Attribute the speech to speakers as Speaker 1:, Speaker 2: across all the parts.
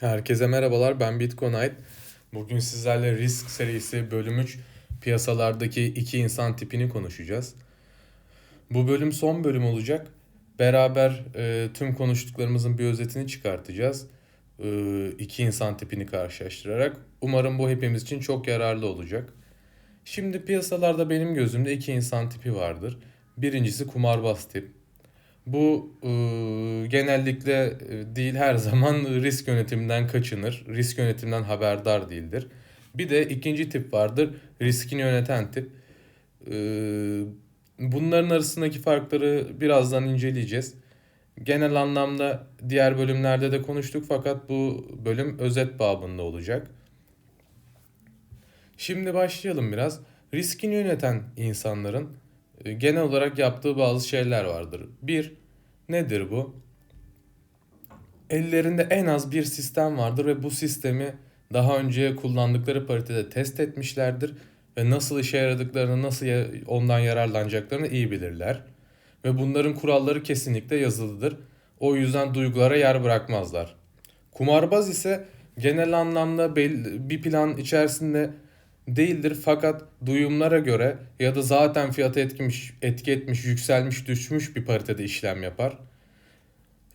Speaker 1: Herkese merhabalar ben Bitcoin Bugün sizlerle risk serisi bölüm 3 piyasalardaki iki insan tipini konuşacağız. Bu bölüm son bölüm olacak. Beraber e, tüm konuştuklarımızın bir özetini çıkartacağız. E, iki insan tipini karşılaştırarak. Umarım bu hepimiz için çok yararlı olacak. Şimdi piyasalarda benim gözümde iki insan tipi vardır. Birincisi kumarbaz tip. Bu e, genellikle e, değil her zaman risk yönetiminden kaçınır. Risk yönetiminden haberdar değildir. Bir de ikinci tip vardır. Riskini yöneten tip. E, bunların arasındaki farkları birazdan inceleyeceğiz. Genel anlamda diğer bölümlerde de konuştuk fakat bu bölüm özet babında olacak. Şimdi başlayalım biraz. Riskini yöneten insanların e, genel olarak yaptığı bazı şeyler vardır. Bir, nedir bu? Ellerinde en az bir sistem vardır ve bu sistemi daha önce kullandıkları paritede test etmişlerdir ve nasıl işe yaradıklarını, nasıl ondan yararlanacaklarını iyi bilirler. Ve bunların kuralları kesinlikle yazılıdır. O yüzden duygulara yer bırakmazlar. Kumarbaz ise genel anlamda bir plan içerisinde değildir fakat duyumlara göre ya da zaten fiyatı etkimiş, etki etmiş, yükselmiş, düşmüş bir paritede işlem yapar.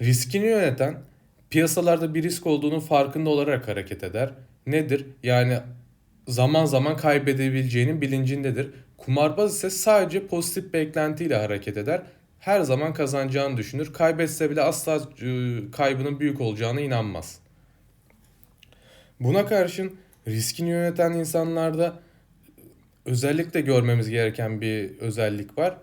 Speaker 1: Riskini yöneten piyasalarda bir risk olduğunu farkında olarak hareket eder. Nedir? Yani zaman zaman kaybedebileceğinin bilincindedir. Kumarbaz ise sadece pozitif beklentiyle hareket eder. Her zaman kazanacağını düşünür. Kaybetse bile asla e, kaybının büyük olacağına inanmaz. Buna karşın riskini yöneten insanlarda özellikle görmemiz gereken bir özellik var.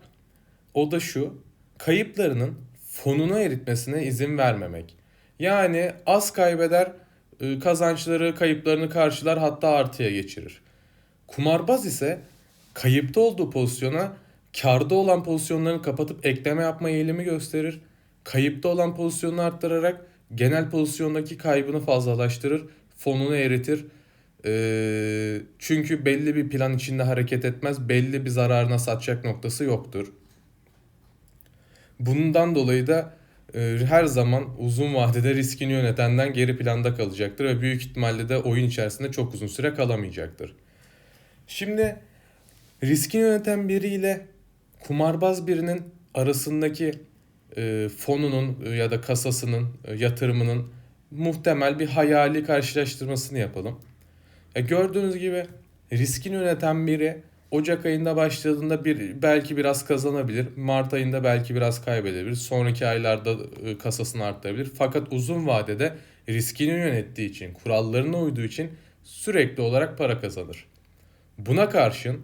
Speaker 1: O da şu. Kayıplarının fonunu eritmesine izin vermemek. Yani az kaybeder, e, kazançları, kayıplarını karşılar hatta artıya geçirir. Kumarbaz ise kayıpta olduğu pozisyona karda olan pozisyonlarını kapatıp ekleme yapma eğilimi gösterir. Kayıpta olan pozisyonunu arttırarak genel pozisyondaki kaybını fazlalaştırır, fonunu eritir çünkü belli bir plan içinde hareket etmez. Belli bir zararına satacak noktası yoktur. Bundan dolayı da her zaman uzun vadede riskini yönetenden geri planda kalacaktır ve büyük ihtimalle de oyun içerisinde çok uzun süre kalamayacaktır. Şimdi riskini yöneten biriyle kumarbaz birinin arasındaki e, fonunun ya da kasasının, e, yatırımının muhtemel bir hayali karşılaştırmasını yapalım. Ya gördüğünüz gibi riskini yöneten biri Ocak ayında başladığında bir belki biraz kazanabilir. Mart ayında belki biraz kaybedebilir. Sonraki aylarda e, kasasını arttırabilir. Fakat uzun vadede riskini yönettiği için, kurallarına uyduğu için sürekli olarak para kazanır. Buna karşın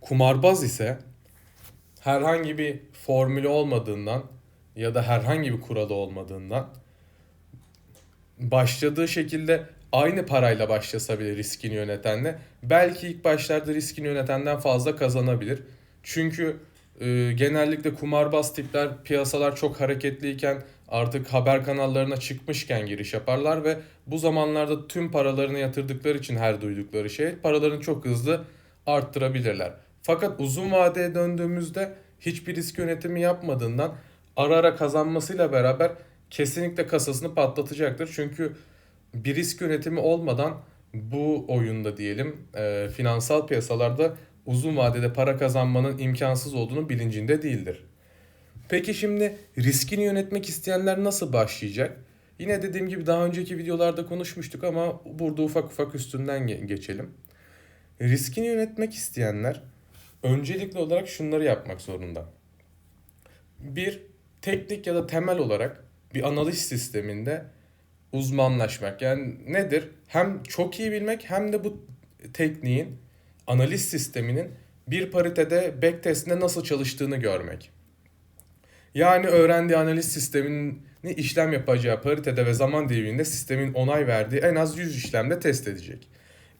Speaker 1: kumarbaz ise herhangi bir formülü olmadığından ya da herhangi bir kuralı olmadığından başladığı şekilde aynı parayla başlasa bile riskini yönetenle belki ilk başlarda riskini yönetenden fazla kazanabilir. Çünkü e, genellikle kumarbaz tipler piyasalar çok hareketliyken artık haber kanallarına çıkmışken giriş yaparlar ve bu zamanlarda tüm paralarını yatırdıkları için her duydukları şey paralarını çok hızlı arttırabilirler. Fakat uzun vadeye döndüğümüzde hiçbir risk yönetimi yapmadığından ara ara kazanmasıyla beraber kesinlikle kasasını patlatacaktır. Çünkü bir risk yönetimi olmadan bu oyunda diyelim e, finansal piyasalarda uzun vadede para kazanmanın imkansız olduğunu bilincinde değildir. Peki şimdi riskini yönetmek isteyenler nasıl başlayacak? Yine dediğim gibi daha önceki videolarda konuşmuştuk ama burada ufak ufak üstünden geçelim. Riskini yönetmek isteyenler öncelikli olarak şunları yapmak zorunda. Bir, teknik ya da temel olarak bir analiz sisteminde uzmanlaşmak. Yani nedir? Hem çok iyi bilmek hem de bu tekniğin analiz sisteminin bir paritede backtest'inde nasıl çalıştığını görmek. Yani öğrendiği analiz sistemini işlem yapacağı paritede ve zaman diliminde sistemin onay verdiği en az 100 işlemde test edecek.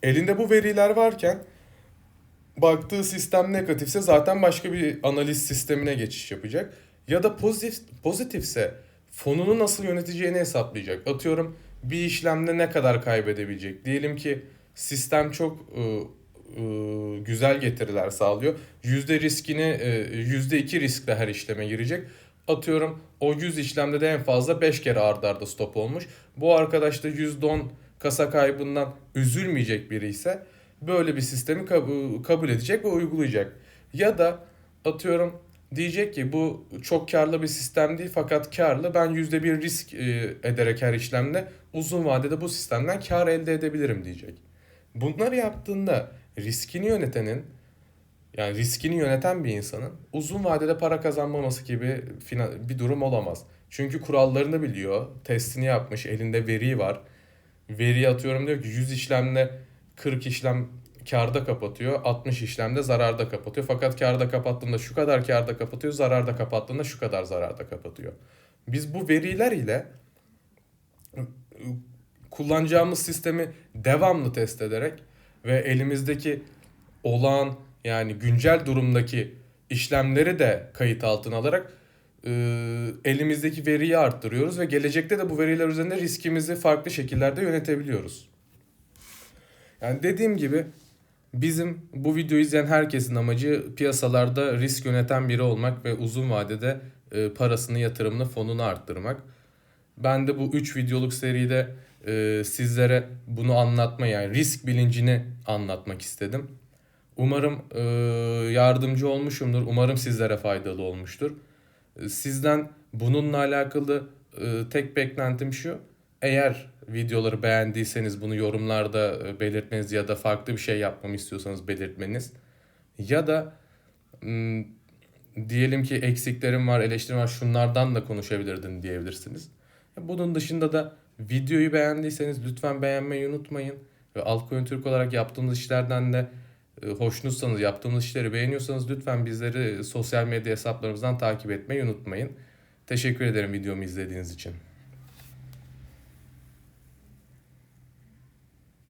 Speaker 1: Elinde bu veriler varken baktığı sistem negatifse zaten başka bir analiz sistemine geçiş yapacak. Ya da pozitif pozitifse fonunu nasıl yöneteceğini hesaplayacak. Atıyorum bir işlemde ne kadar kaybedebilecek. Diyelim ki sistem çok ıı, ıı, güzel getiriler sağlıyor. Yüzde riskini yüzde iki riskle her işleme girecek. atıyorum o 100 işlemde de en fazla 5 kere ardarda arda stop olmuş. Bu arkadaş da %10 kasa kaybından üzülmeyecek biri ise böyle bir sistemi kab- kabul edecek ve uygulayacak. Ya da atıyorum diyecek ki bu çok karlı bir sistem değil fakat karlı ben %1 risk e, ederek her işlemde uzun vadede bu sistemden kar elde edebilirim diyecek. Bunları yaptığında riskini yönetenin yani riskini yöneten bir insanın uzun vadede para kazanmaması gibi bir durum olamaz. Çünkü kurallarını biliyor, testini yapmış, elinde veri var. Veri atıyorum diyor ki 100 işlemle 40 işlem karda kapatıyor, 60 işlemde zararda kapatıyor. Fakat karda kapattığında şu kadar karda kapatıyor, zararda kapattığında şu kadar zararda kapatıyor. Biz bu veriler ile kullanacağımız sistemi devamlı test ederek ve elimizdeki olağan yani güncel durumdaki işlemleri de kayıt altına alarak elimizdeki veriyi arttırıyoruz ve gelecekte de bu veriler üzerinde riskimizi farklı şekillerde yönetebiliyoruz. Yani dediğim gibi bizim bu videoyu izleyen herkesin amacı piyasalarda risk yöneten biri olmak ve uzun vadede e, parasını, yatırımını, fonunu arttırmak. Ben de bu 3 videoluk seride e, sizlere bunu anlatma yani risk bilincini anlatmak istedim. Umarım e, yardımcı olmuşumdur. Umarım sizlere faydalı olmuştur. Sizden bununla alakalı tek beklentim şu. Eğer videoları beğendiyseniz bunu yorumlarda e, belirtmeniz ya da farklı bir şey yapmamı istiyorsanız belirtmeniz. Ya da diyelim ki eksiklerim var, eleştirim var, şunlardan da konuşabilirdin diyebilirsiniz. Bunun dışında da videoyu beğendiyseniz lütfen beğenmeyi unutmayın. Ve Altcoin Türk olarak yaptığımız işlerden de e, hoşnutsanız, yaptığımız işleri beğeniyorsanız lütfen bizleri sosyal medya hesaplarımızdan takip etmeyi unutmayın. Teşekkür ederim videomu izlediğiniz için.